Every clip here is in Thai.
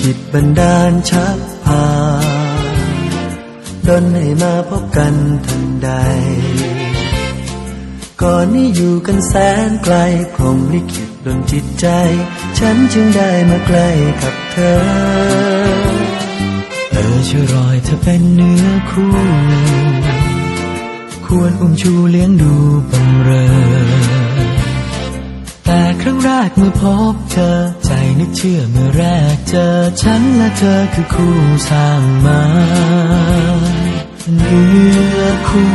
ขิตบันดาลชักพาดนให้มาพบกันทันใด ก่อนนี้อยู่กันแสนไกลพรมลิขิตดนจิตใจ ฉันจึงได้มาใกล้กับเธอเออช่วยรอยเธอเป็นเนื้อคู่ ควรอุ้มชูเลี้ยงดูบำเรอ แต่ครั้งแรกเมื่อพบเธอ ใจนึกเชื่อเมื่อแรกเจอ ฉันและเธอคือคู่สร้างมาเนื้อคู่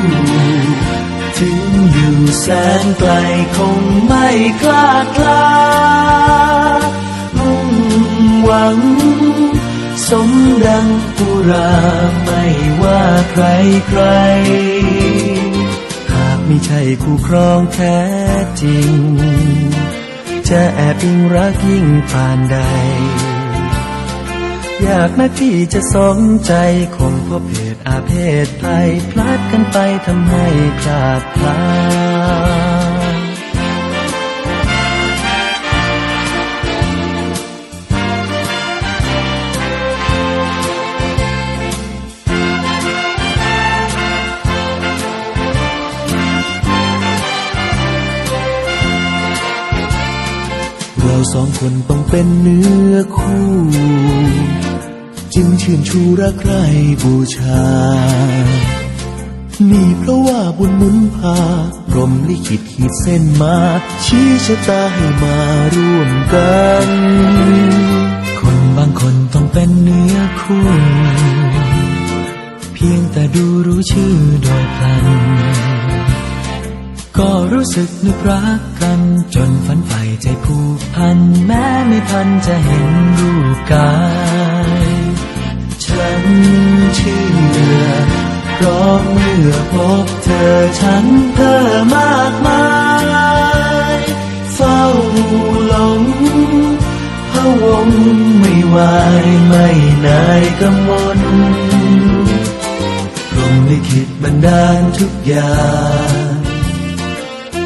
ถึงอยู่แสนไกลคงไม่คลาดคลามุ่งหวัง สมดังปุราไม่ว่าใครใคร ไม่ใช่คู่ครองแท้จริง จะแอบอิงรักยิ่งปานใด อยากนักที่จะสมใจคงพบเหตุอาเพศภัยพลาดกันไปทำให้คลาดพลา เราสองคนต้องเป็นเนื้อคู่ จึงชื่นชูรักใครบูชา นี่เพราะว่าบุญมุนพาพรมลิขิตขีดเส้นมา ชี้ชะตาให้มาร่วมกัน คนบางคนต้องเป็นเนื้อคู่ เพียงแต่ดูรู้ชื่อโดยพลัน ก็รู้สึกนึกรักกัน จนฝันใฝ่ใจผูกพัน แม้ไม่ทันจะเห็นรูปกาย ฉันเชื่อเพราะเมื่อพบเธอฉันเธอมากมายเฝ้าหลงพะวงไม่ไหวไม่นายกำมลพรมลิขิตบันดาลทุกอย่าง